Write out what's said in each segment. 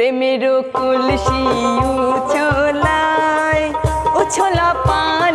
প্রেমের কলসি ছোলায় ও ছোলা পায়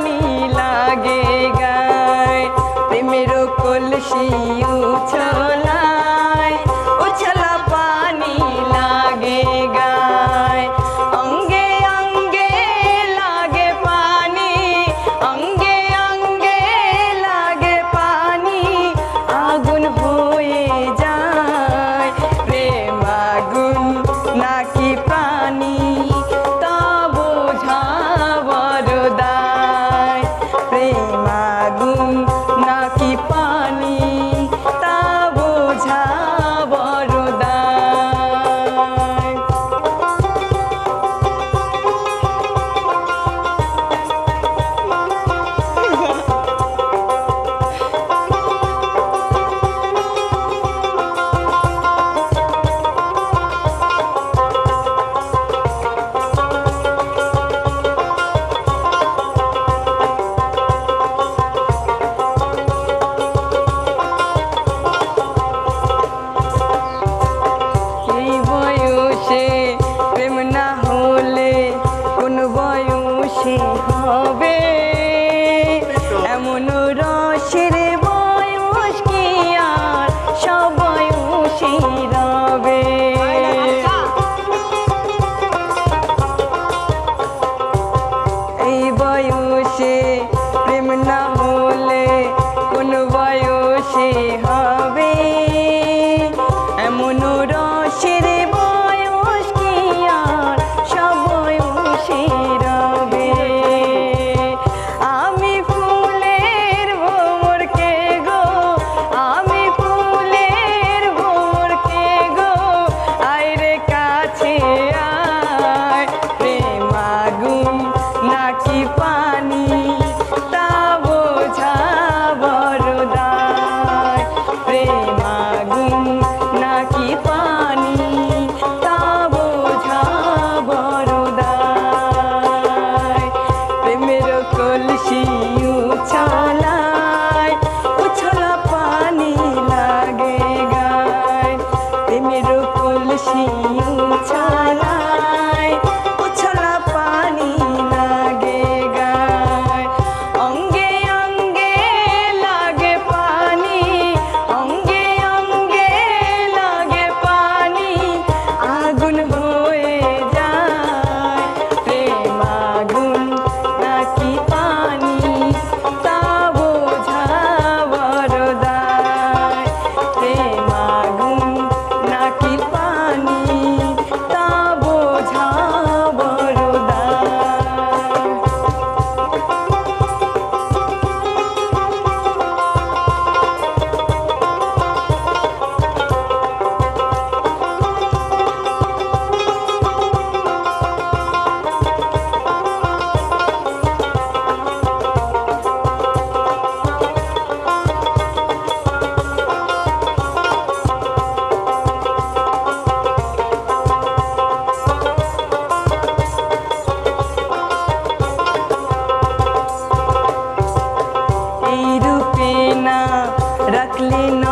সে হবে? এমন রসের বয়স কি আর সবাই রবে। এই বয়সে প্রেম না হলে কোন বয়সে হয় থাকলে না